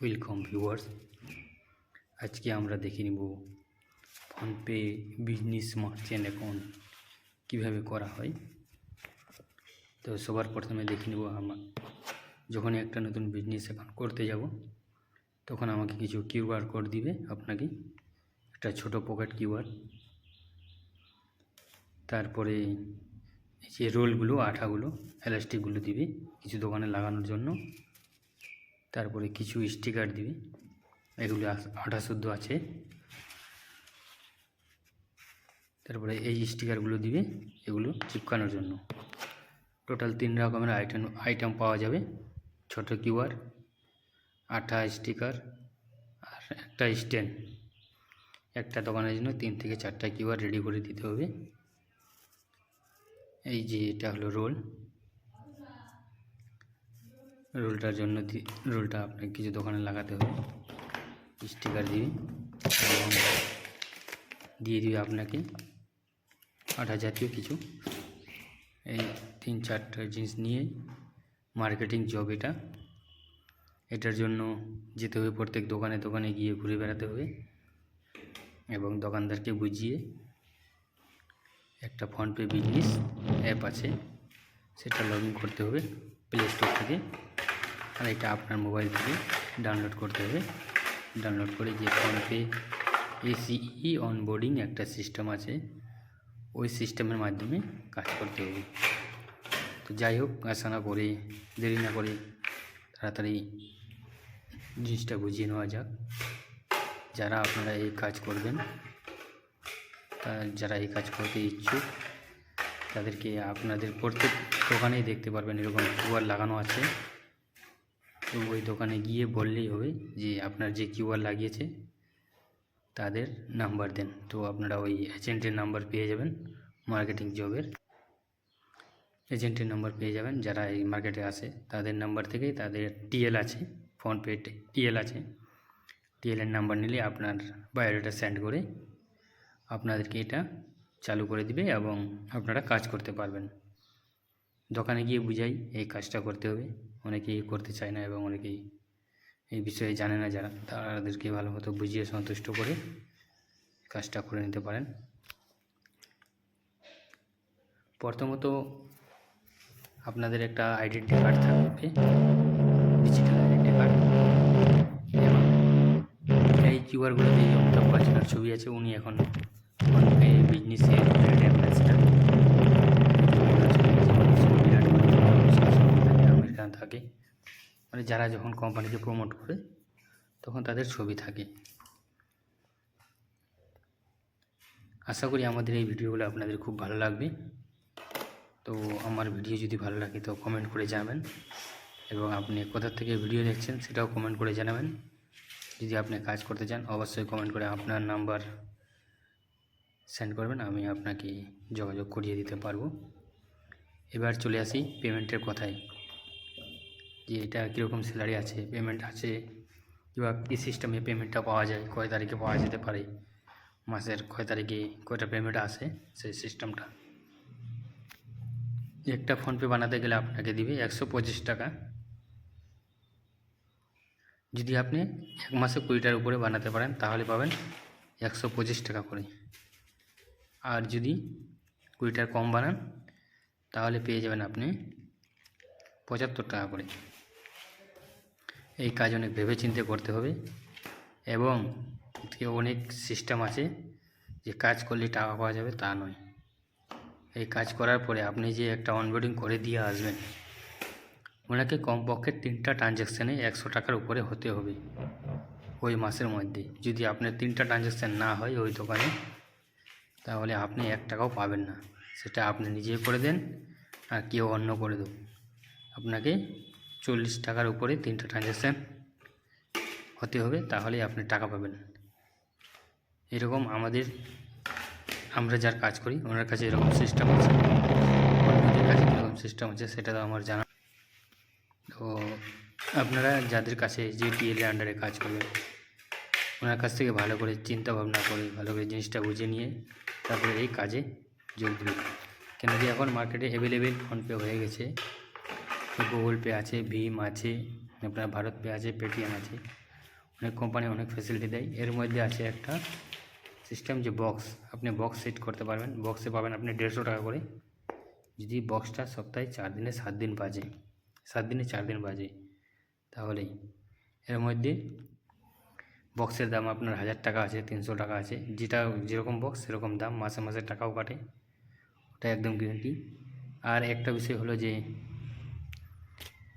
Welcome viewers আজকে আমরা দেখে নিব ফোনপে বিজনেস মার্চেন্ট অ্যাকাউন্ট কীভাবে করা হয়। তো সবার প্রথমে দেখে নেব আমার যখনই একটা নতুন বিজনেস অ্যাকাউন্ট করতে যাব, তখন আমাকে কিছু কিউআর কোড দিবে আপনাকে। একটা ছোট পকেট কিউআর তারপরে যে রোলগুলো আঠাগুলো এলাস্টিকগুলো দিবে কিছু দোকানে লাগানোর জন্য। তারপরে কিছু স্টিকার দিবে। এগুলো আঠা শুদ্ধ আছে। তারপরে এই স্টিকারগুলো দিবে, এগুলো চিপকানোর জন্য। টোটাল তিন রকমের আইটেম আইটেম পাওয়া যাবে। ছোট কিউআর আঠা স্টিকার আর একটা স্ট্যান্ড একটা দোকানের জন্য তিন থেকে চারটা কিউআর রেডি করে দিতে হবে। এই যে এটা হলো রোল রোলটার জন্য রোলটা আপনাকে কিছু দোকানে লাগাতে হবে। স্টিকার দিবে এবং দিয়ে দিবে আপনাকে আঠা জাতীয় কিছু। এই তিন চারটা জিনিস নিয়ে মার্কেটিং জব এটা। এটার জন্য যেতে হবে প্রত্যেক দোকানে দোকানে গিয়ে ঘুরে বেড়াতে হবে এবং দোকানদারকে বুঝিয়ে একটা ফোনপে বিজনেস অ্যাপ আছে, সেটা লগ করতে হবে প্লে স্টোর থেকে। আর এটা আপনার মোবাইল থেকে ডাউনলোড করতে হবে। ডাউনলোড করে যে ফোনপে এসিই অনবোর্ডিং একটা সিস্টেম আছে, ওই সিস্টেমের মাধ্যমে কাজ করতে হবে। তো যাই হোক, আশা না করে, দেরি না করে তাড়াতাড়ি জিনিসটা বুঝিয়ে নেওয়া যাক। যারা আপনারা এই কাজ করবেন যারা এই কাজ করতে ইচ্ছুক, তাদেরকে আপনাদের প্রত্যেক দোকানেই দেখতে পারবেন এরকম কিউআর লাগানো আছে। তো ওই দোকানে গিয়ে বললেই হবে যে আপনার যে কিউআর লাগিয়েছে তাদের নাম্বার দেন। তো আপনারা ওই এজেন্টের নাম্বার পেয়ে যাবেন মার্কেটিং জবের এজেন্টের নাম্বার পেয়ে যাবেন, যারা এই মার্কেটে আসে তাদের নাম্বার থেকেই তাদের টিএল আছে ফোনপে টিএল আছে। টিএলের নাম্বার নিলে আপনার বায়োডাটা সেন্ড করে আপনাদেরকে এটা চালু করে দিবে এবং আপনারা কাজ করতে পারবেন। দোকানে গিয়ে বুঝাই, এই কাজটা করতে হবে। অনেকেই করতে চায় না এবং অনেকেই এই বিষয়ে জানে না যারা তাদেরকে ভালো মতো বুঝিয়ে সন্তুষ্ট করে কাজটা করে নিতে পারেন। প্রথমত আপনাদের একটা আইডেন্টি কার্ড থাকবে ডিজিটাল আইডেন্টি কার্ড এবং এই কিউআরগুলো যে অমিতাভ বচ্চনের ছবি আছে, উনি এখন বিজনেসের থাকে। মানে যারা যখন কোম্পানিকে প্রমোট করে, তখন তাদের ছবি থাকে। আশা করি আমাদের এই ভিডিওগুলো আপনাদের খুব ভালো লাগবে। তো আমার ভিডিও যদি ভালো লাগে তো কমেন্ট করে জানাবেন। এবং আপনি কোথা থেকে ভিডিও দেখছেন সেটাও কমেন্ট করে জানাবেন। যদি আপনি কাজ করতে চান, অবশ্যই কমেন্ট করে আপনার নাম্বার সেন্ড করবেন, আমি আপনাকে যোগাযোগ করিয়ে দিতে পারব। এবার চলে আসি পেমেন্টের কথায়। যে এটা কীরকম স্যালারি আছে পেমেন্ট আছে কিংবা কী সিস্টেমে পেমেন্টটা পাওয়া যায়, কয় তারিখে পাওয়া যেতে পারে, মাসের কয় তারিখে কয়টা পেমেন্ট আসে সেই সিস্টেমটা একটা ফোনপে বানাতে গেলে আপনাকে দিবে একশো পঁচিশ টাকা। যদি আপনি এক মাসে কুড়িটার উপরে বানাতে পারেন, তাহলে পাবেন একশো পঁচিশ টাকা করে। আর যদি কুড়িটার কম বানান, তাহলে পেয়ে যাবেন আপনি পঁচাত্তর টাকা করে। এই কাজ অনেক ভেবেচিন্তে করতে হবে এবং অনেক সিস্টেম আছে যে কাজ করলে টাকা পাওয়া যাবে তা নয়। এই কাজ করার পরে আপনি যে একটা অনবোর্ডিং করে দিয়ে আসবেন, ওনাকে কমপক্ষে তিনটা ট্রানজ্যাকশানে একশো টাকার উপরে হতে হবে ওই মাসের মধ্যে। যদি আপনার তিনটা ট্রানজ্যাকশান না হয় ওই দোকানে, তাহলে আপনি এক টাকাও পাবেন না। সেটা আপনি নিজে করে দেন আর কেউ অন্য করে দেব। আপনাকে চল্লিশ টাকার উপরে তিনটা ট্রানজ্যাকশান হতে হবে, তাহলেই আপনি টাকা পাবেন। এরকম আমাদের, আমরা যার কাজ করি, ওনার কাছে এরকম সিস্টেম আছে। অন্যদের কাছে কীরকম সিস্টেম আছে, সেটা তো আমার জানা। তো আপনারা যাদের কাছে যে টিএল আন্ডারে কাজ করবেন, ওনার কাছ থেকে ভালো করে চিন্তা ভাবনা করে, ভালো করে জিনিসটা বুঝে নিয়ে তারপরে এই কাজে যোগ দেবেন কেন কি এখন মার্কেটে অ্যাভেলেবেল ফোনপে হয়ে গেছে। গুগল পে আছে, ভীম আছে, আপনার ভারত পে আছে পেটিএম আছে। অনেক কোম্পানি অনেক ফেসিলিটি দেয়। এর মধ্যে আছে একটা সিস্টেম যে বক্স আপনি বক্স সেট করতে পারবেন। বক্সে পাবেন আপনি দেড়শো টাকা করে। যদি বক্সটা সপ্তাহে চার দিনে সাত দিন বাজে, সাত দিনে চার দিন বাজে তাহলেই এর মধ্যে বক্সের দাম আপনার হাজার টাকা আছে, তিনশো টাকা আছে। যেটা যেরকম বক্স সেরকম দাম। মাসে মাসে টাকাও কাটে। ওটা একদম গ্যারেন্টি আর একটা বিষয় হলো যে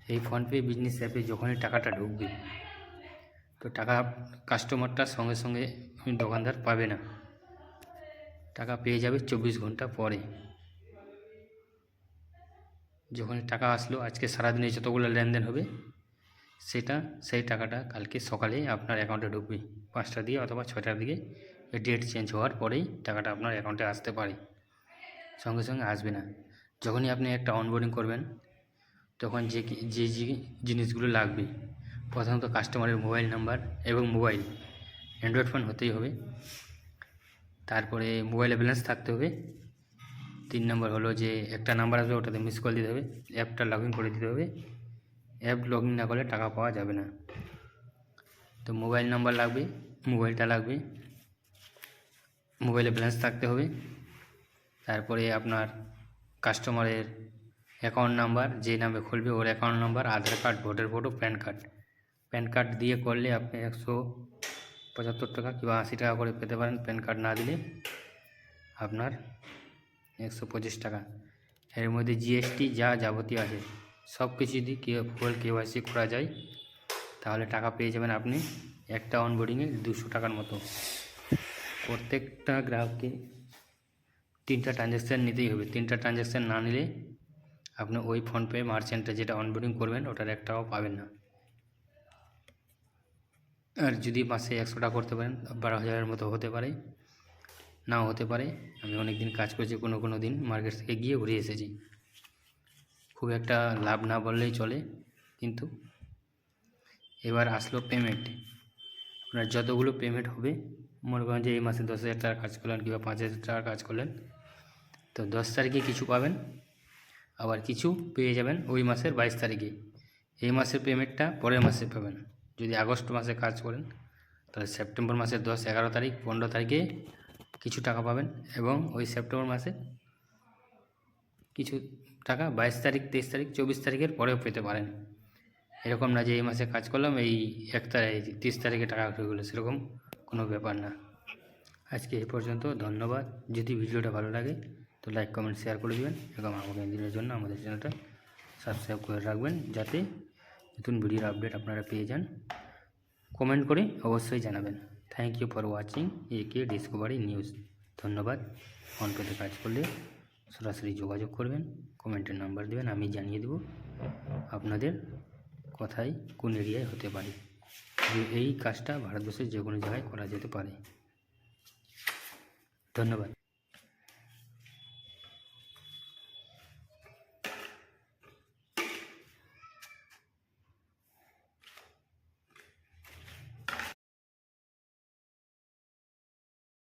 এই ফোনপে বিজনেস অ্যাপে যখনই টাকাটা ঢুকবে, তো টাকা কাস্টমারটা সঙ্গে সঙ্গে দোকানদার পাবে না। টাকা পেয়ে যাবে চব্বিশ ঘণ্টা পরে। যখন টাকা আসলো, আজকে সারাদিনে যতগুলো লেনদেন হবে, সেটা সেই টাকাটা কালকে সকালে আপনার অ্যাকাউন্টে ঢুকবে। পাঁচটা দিয়ে অথবা ছটার দিকে ডেট চেঞ্জ হওয়ার পরেই টাকাটা আপনার অ্যাকাউন্টে আসতে পারে। সঙ্গে সঙ্গে আসবে না। যখনই আপনি একটা অনবোর্ডিং করবেন তখন যে যে জিনিসগুলো লাগবে প্রথমত কাস্টমারের মোবাইল নাম্বার এবং মোবাইল অ্যান্ড্রয়েড ফোন হতেই হবে। তারপরে মোবাইলে ব্যালেন্স থাকতে হবে। তিন নম্বর হলো যে একটা নাম্বার আসবে, ওটাতে মিস কল দিতে হবে। অ্যাপটা লগ ইন করে দিতে হবে। অ্যাপ লগ ইন না করলে টাকা পাওয়া যাবে না। তো মোবাইল নাম্বার লাগবে মোবাইলটা লাগবে। মোবাইলে ব্যালেন্স থাকতে হবে। তারপরে আপনার কাস্টমারের অ্যাকাউন্ট নাম্বার যে নামে খুলবে ওর account number Aadhaar card voter photo PAN card PAN card দিয়ে করলে আপনি একশো পঁচাত্তর টাকা কিংবা আশি টাকা করে পেতে পারেন প্যান কার্ড না দিলে আপনার একশো পঁচিশ টাকা। এর মধ্যে জিএসটি যা যাবতীয় আছে, সব কিছু যদি কে ফুল কেওয়াইসি করা যায়, তাহলে টাকা পেয়ে যাবেন আপনি একটা অনবোর্ডিংয়ে দুশো টাকার মতো। প্রত্যেকটা গ্রাহককে তিনটা ট্রানজ্যাকশান নিতেই হবে। তিনটা ট্রানজ্যাকশান না নিলে আপনি ওই ফোনপে মার্চেন্টে যেটা অনবোর্ডিং করবেন, ওটার একটাও পাবেন না। আর যদি মাসে একশো টাকা করতে পারেন, বারো হাজারের মতো হতে পারে, নাও হতে পারে। আমি অনেক দিন কাজ করেছি, কোনো কোনো দিন মার্কেট থেকে গিয়ে ঘুরে এসেছি। খুব একটা লাভ না বললেই চলে, কিন্তু এবার আসলো পেমেন্ট আপনার যতগুলো পেমেন্ট হবে, মনে করেন যে এই মাসে দশ হাজার টাকার কাজ করলেন কিংবা পাঁচ হাজার টাকার কাজ করলেন, তো দশ তারিখে কিছু পাবেন। আবার কিছু পেয়ে যাবেন ওই মাসের বাইশ তারিখে। এই মাসের পেমেন্টটা পরের মাসে পাবেন। যদি আগস্ট মাসে কাজ করেন, তাহলে সেপ্টেম্বর মাসের দশ, এগারো তারিখ, পনেরো তারিখে কিছু টাকা পাবেন এবং ওই সেপ্টেম্বর মাসে কিছু টাকা বাইশ তারিখ, তেইশ তারিখ, চব্বিশ তারিখের পরেও পেতে পারেন। এরকম না যে এই মাসে কাজ করলাম, এই এক তারিখ তিরিশ তারিখে টাকা হয়ে গেলো, সেরকম কোনো ব্যাপার না। আজকে এই পর্যন্ত, ধন্যবাদ। যদি ভিডিওটা ভালো লাগে তো লাইক কমেন্ট শেয়ার করে দেবেন। এবং আগামী দিনের জন্য আমাদের চ্যানেলটা সাবস্ক্রাইব করে রাখবেন, যাতে নতুন ভিডিওর আপডেট আপনারা পেয়ে যান। কমেন্ট করে অবশ্যই জানাবেন। Thank you for watching A K discovery news ধন্যবাদ। ফোনপেতে কাজ করলে সরাসরি যোগাযোগ করবেন কমেন্টের নাম্বার দেবেন, আমি জানিয়ে দেব আপনাদের কোথায় কোন এরিয়ায় হতে পারে। যে এই কাজটা ভারতবর্ষের যে কোনো জায়গায় করা যেতে পারে। ধন্যবাদ।